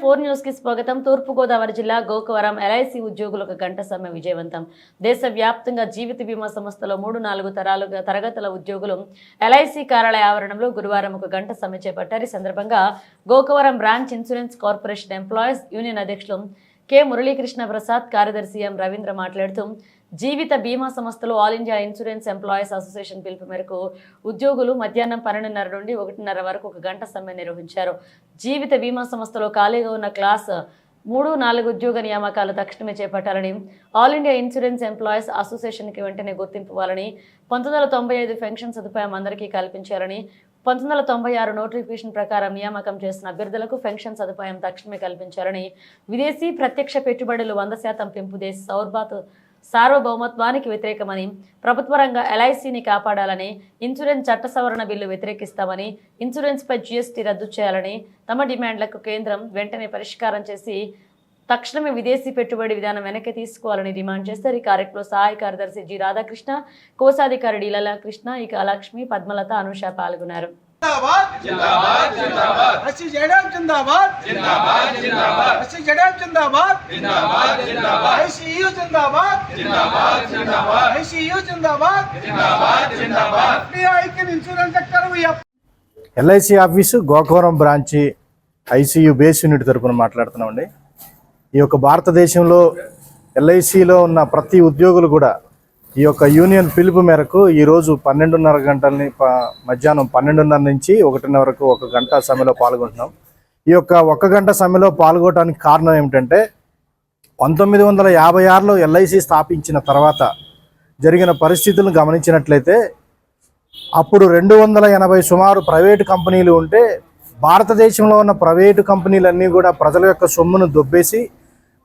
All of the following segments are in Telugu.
ఫోర్ న్యూస్కి స్వాగతం. తూర్పుగోదావరి జిల్లా గోకవరం ఎల్ఐసి ఉద్యోగులకు గంట సమ్మె విజయవంతం. దేశవ్యాప్తంగా జీవిత బీమా సంస్థలో మూడు నాలుగు తరాలుగా తరగతుల ఉద్యోగులు ఎల్ఐసి కార్యాలయ ఆవరణంలో గురువారం ఒక గంట సమ్మె చేపట్టారు. ఈ సందర్భంగా Gokavaram branch insurance corporation employees union అధ్యక్షులు కె మురళీకృష్ణ ప్రసాద్ కార్యదర్శి ఎం రవీంద్ర మాట్లాడుతూ జీవిత బీమా సంస్థలు all India insurance employees association పిలుపు మేరకు ఉద్యోగులు మధ్యాహ్నం పన్నెండున్నర నుండి ఒకటిన్నర వరకు ఒక గంట సమ్మె నిర్వహించారు. జీవిత బీమా సంస్థలో ఖాళీగా ఉన్న క్లాస్ మూడు నాలుగు ఉద్యోగ నియామకాలు తక్షణమే చేపట్టాలని ఆల్ ఇండియా ఇన్సూరెన్స్ ఎంప్లాయీస్ అసోసియేషన్కి వెంటనే గుర్తింపువ్వాలని పంతొమ్మిది వందల తొంభై ఐదు పెన్షన్ సదుపాయం అందరికీ కల్పించాలని పంతొమ్మిది వందల తొంభై ఆరు నోటిఫికేషన్ ప్రకారం నియామకం చేసిన అభ్యర్థులకు పెన్షన్ సదుపాయం తక్షణమే కల్పించాలని విదేశీ ప్రత్యక్ష పెట్టుబడులు వంద శాతం పెంపు దేశ సౌర్బాత్ సార్వభౌమత్వానికి వ్యతిరేకమని ప్రభుత్వ రంగ ఎల్ఐసిని కాపాడాలని ఇన్సూరెన్స్ చట్ట సవరణ బిల్లు వ్యతిరేకిస్తామని ఇన్సూరెన్స్పై జీఎస్టీ రద్దు చేయాలని తమ డిమాండ్లకు కేంద్రం వెంటనే పరిష్కారం చేసి తక్షణమే విదేశీ పెట్టుబడి విధానం వెనక్కి తీసుకోవాలని డిమాండ్ చేస్తారు ఈ కార్యక్రమంలో సహాయ కార్యదర్శి జి రాధాకృష్ణ కోశాధికారి డి కృష్ణ ఇక లక్ష్మి పద్మలత అనుష పాల్గొన్నారు. जिंदाबाद जिंदाबाद जिंदाबाद अस्सी जयराम जिंदाबाद जिंदाबाद जिंदाबाद अस्सी जयराम जिंदाबाद जिंदाबाद जिंदाबाद आईसीयू जिंदाबाद जिंदाबाद जिंदाबाद आईसीयू जिंदाबाद जिंदाबाद जिंदाबाद एफडीआई के इंश्योरेंस सेक्टर हुई अब LIC office Gokavaram branch ICU base unit తరపున మాట్లాడుతున్నామండి ఈ యొక్క భారతదేశంలో ఎల్ఐసిలో ఉన్న ప్రతి ఉద్యోగులు కూడా ఈ యొక్క యూనియన్ పిలుపు మేరకు ఈరోజు పన్నెండున్నర గంటలని మధ్యాహ్నం పన్నెండున్నర నుంచి ఒకటిన్నర వరకు ఒక గంట సమయంలో పాల్గొంటున్నాం. ఈ యొక్క ఒక్క గంట సమయంలో పాల్గొనడానికి కారణం ఏమిటంటే పంతొమ్మిది వందల యాభై ఆరులో ఎల్ఐసి స్థాపించిన తర్వాత జరిగిన పరిస్థితులను గమనించినట్లయితే అప్పుడు రెండు వందల ఎనభై సుమారు ప్రైవేటు కంపెనీలు ఉంటే భారతదేశంలో ఉన్న ప్రైవేటు కంపెనీలన్నీ కూడా ప్రజల యొక్క సొమ్మును దొబ్బేసి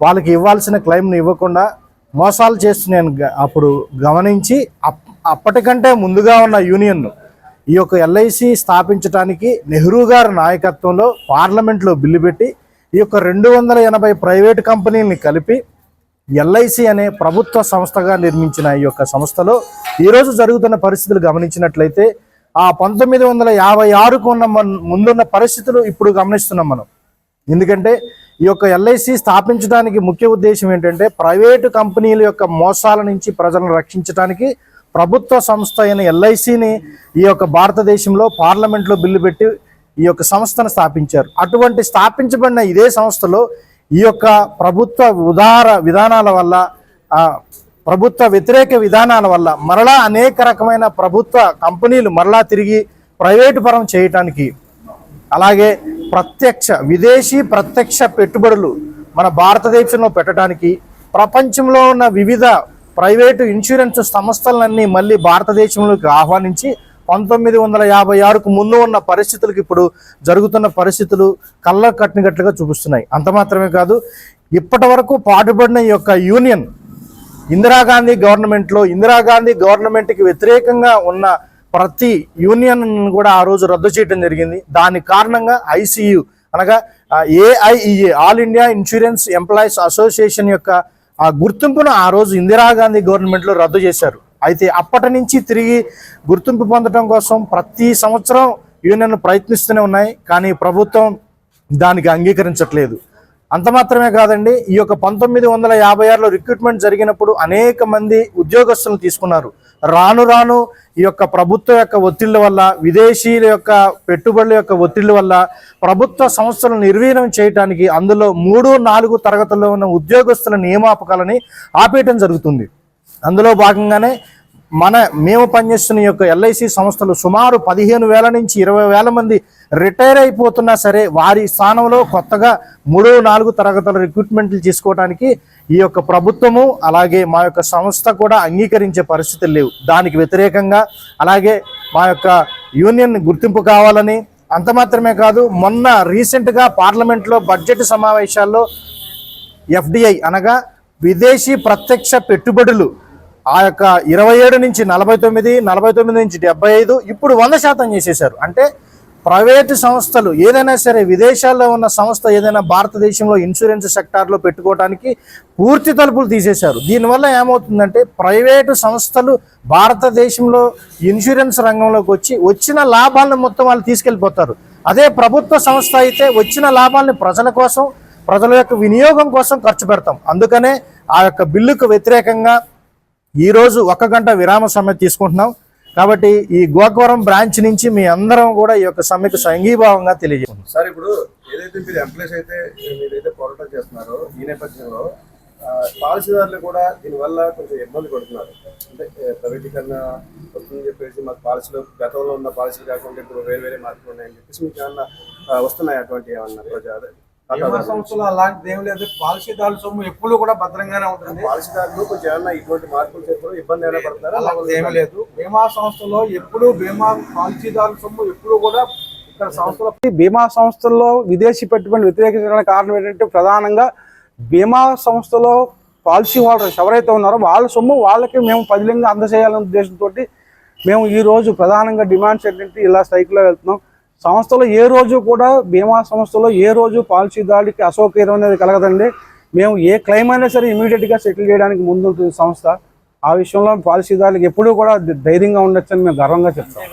వాళ్ళకి ఇవ్వాల్సిన క్లెయిమ్ను ఇవ్వకుండా మోసాలు చేస్తున్నాను అప్పుడు గమనించి అప్- అప్పటికంటే ముందుగా ఉన్న యూనియన్ను ఈ యొక్క ఎల్ఐసి స్థాపించడానికి నెహ్రూ గారి నాయకత్వంలో పార్లమెంట్లో బిల్లు పెట్టి ఈ యొక్క రెండు వందల ఎనభై ప్రైవేటు కంపెనీలని కలిపి ఎల్ఐసి అనే ప్రభుత్వ సంస్థగా నిర్మించిన ఈ యొక్క సంస్థలో ఈరోజు జరుగుతున్న పరిస్థితులు గమనించినట్లయితే ఆ పంతొమ్మిది వందల యాభై ఆరుకు ఉన్న ముందున్న పరిస్థితులు ఇప్పుడు గమనిస్తున్నాం మనం. ఎందుకంటే ఈ యొక్క ఎల్ఐసి స్థాపించడానికి ముఖ్య ఉద్దేశం ఏంటంటే ప్రైవేటు కంపెనీల యొక్క మోసాల నుంచి ప్రజలను రక్షించడానికి ప్రభుత్వ సంస్థ అయిన ఎల్ఐసిని ఈ యొక్క భారతదేశంలో పార్లమెంట్లో బిల్లు పెట్టి ఈ యొక్క సంస్థను స్థాపించారు. అటువంటి స్థాపించబడిన ఇదే సంస్థలో ఈ యొక్క ప్రభుత్వ ఉదార విధానాల వల్ల ప్రభుత్వ వ్యతిరేక విధానాల వల్ల మరలా అనేక రకమైన ప్రభుత్వ కంపెనీలు మరలా తిరిగి ప్రైవేటు పరం చేయటానికి అలాగే ప్రత్యక్ష విదేశీ ప్రత్యక్ష పెట్టుబడులు మన భారతదేశంలో పెట్టడానికి ప్రపంచంలో ఉన్న వివిధ ప్రైవేటు ఇన్సూరెన్స్ సంస్థలన్నీ మళ్ళీ భారతదేశంలోకి ఆహ్వానించి పంతొమ్మిది వందల యాభై ఆరుకు ముందు ఉన్న పరిస్థితులకు ఇప్పుడు జరుగుతున్న పరిస్థితులు కళ్ళ కట్టినట్లుగా చూపిస్తున్నాయి. అంత మాత్రమే కాదు ఇప్పటి వరకు పాటుపడిన ఈ యొక్క యూనియన్ ఇందిరాగాంధీ గవర్నమెంట్లో ఇందిరాగాంధీ గవర్నమెంట్కి వ్యతిరేకంగా ఉన్న ప్రతి యూనియన్ కూడా ఆ రోజు రద్దు చేయడం జరిగింది. దాని కారణంగా ఐసీయు అనగా AIIEA all India insurance employees association యొక్క ఆ గుర్తింపును ఆ రోజు ఇందిరాగాంధీ గవర్నమెంట్లో రద్దు చేశారు. అయితే అప్పటి నుంచి తిరిగి గుర్తింపు పొందడం కోసం ప్రతి సంవత్సరం యూనియన్ ప్రయత్నిస్తూనే ఉన్నాయి. కానీ ప్రభుత్వం దానికి అంగీకరించట్లేదు. అంత మాత్రమే కాదండి ఈ యొక్క పంతొమ్మిది వందల యాభై ఆరులో రిక్రూట్మెంట్ జరిగినప్పుడు అనేక మంది ఉద్యోగస్తులను తీసుకున్నారు. రాను రాను ఈ యొక్క ప్రభుత్వ యొక్క ఒత్తిళ్ళ వల్ల విదేశీయుల యొక్క పెట్టుబడుల యొక్క ఒత్తిళ్ళ వల్ల ప్రభుత్వ సంస్థలను నిర్వీర్యం చేయడానికి అందులో మూడు నాలుగు తరగతుల్లో ఉన్న ఉద్యోగస్తుల నియమాపకాలని ఆపేయటం జరుగుతుంది. అందులో భాగంగానే మన మేము పనిచేస్తున్న యొక్క ఎల్ఐసి సంస్థలు సుమారు పదిహేను వేల నుంచి ఇరవై వేల మంది రిటైర్ అయిపోతున్నా సరే వారి స్థానంలో కొత్తగా మూడు నాలుగు తరగతుల రిక్రూట్మెంట్లు తీసుకోవడానికి ఈ యొక్క ప్రభుత్వము అలాగే మా యొక్క సంస్థ కూడా అంగీకరించే పరిస్థితులు లేవు. దానికి వ్యతిరేకంగా అలాగే మా యొక్క యూనియన్ గుర్తింపు కావాలని అంత మాత్రమే కాదు మొన్న రీసెంట్గా పార్లమెంట్లో బడ్జెట్ సమావేశాల్లో ఎఫ్డిఐ అనగా విదేశీ ప్రత్యక్ష పెట్టుబడులు ఆ యొక్క ఇరవై ఏడు నుంచి నలభై తొమ్మిది నలభై తొమ్మిది నుంచి డెబ్బై ఐదు ఇప్పుడు వంద శాతం చేసేశారు. అంటే ప్రైవేటు సంస్థలు ఏదైనా సరే విదేశాల్లో ఉన్న సంస్థ ఏదైనా భారతదేశంలో ఇన్సూరెన్స్ సెక్టార్లో పెట్టుకోవడానికి పూర్తి తలుపులు తీసేశారు. దీనివల్ల ఏమవుతుందంటే ప్రైవేటు సంస్థలు భారతదేశంలో ఇన్సూరెన్స్ రంగంలోకి వచ్చి వచ్చిన లాభాలను మొత్తం వాళ్ళు తీసుకెళ్ళిపోతారు. అదే ప్రభుత్వ సంస్థ అయితే వచ్చిన లాభాల్ని ప్రజల కోసం ప్రజల యొక్క వినియోగం కోసం ఖర్చు పెడతాం. అందుకనే ఆ యొక్క బిల్లుకు వ్యతిరేకంగా ఈరోజు ఒక గంట విరామ సమ్మె తీసుకుంటున్నాం. కాబట్టి ఈ గోకవరం బ్రాంచ్ నుంచి మీ అందరం కూడా ఈ యొక్క సమ్మెకు సంఘీభావంగా తెలియజేస్తున్నాం. సార్ ఇప్పుడు ఏదైతే మీరు ఎంప్లాయీస్ అయితే మీరైతే పోరాటం చేస్తున్నారో ఈ నేపథ్యంలో పాలసీదారులు కూడా దీనివల్ల కొంచెం ఇబ్బంది పడుతున్నారు. అంటే ప్రైవేటీకరణ వస్తుందని చెప్పేసి మాకు పాలసీలు గతంలో ఉన్న పాలసీలు కాకుండా ఇప్పుడు వేరే వేరే మార్పులు ఉన్నాయని చెప్పేసి మీకు ఏమన్నా వస్తున్నాయి అటువంటి ఏమన్నా ప్రజా బీమా. సంస్థలు అలాంటిది ఏం లేదు. పాలసీదారుల సొమ్ము ఎప్పుడు కూడా భద్రంగానే ఉంటుంది. పాలసీదారులు కొంచెం ఏమన్నా ఇటువంటి మార్పులు చేస్తారు ఇబ్బంది ఏమైనా పడుతున్నారా అలాంటిది ఏమీ లేదు. బీమా సంస్థలో ఎప్పుడు బీమా పాలసీదారుల సొమ్ము ఎప్పుడు కూడా ఇక్కడ సంస్థలో బీమా సంస్థల్లో విదేశీ పెట్టుబడి వ్యతిరేకించడానికి కారణం ఏంటంటే ప్రధానంగా బీమా సంస్థలో పాలసీ హోల్డర్స్ ఎవరైతే ఉన్నారో వాళ్ళ సొమ్ము వాళ్ళకి మేము పదిలంగా అందజేయాలనే ఉద్దేశంతో మేము ఈ రోజు ప్రధానంగా డిమాండ్స్ ఏంటంటే ఇలా స్ట్రైక్లో వెళ్తున్నాం. సంస్థలో ఏ రోజు కూడా బీమా సంస్థలో ఏ రోజు పాలసీదారుడికి అసౌకర్యం అనేది కలగదండి. మేము ఏ క్లెయిమ్ అయినా సరే ఇమీడియట్గా సెటిల్ చేయడానికి ముందుంటుంది సంస్థ. ఆ విషయంలో పాలసీదారులకు ఎప్పుడూ కూడా ధైర్యంగా ఉండొచ్చని మేము గర్వంగా చెప్తాం.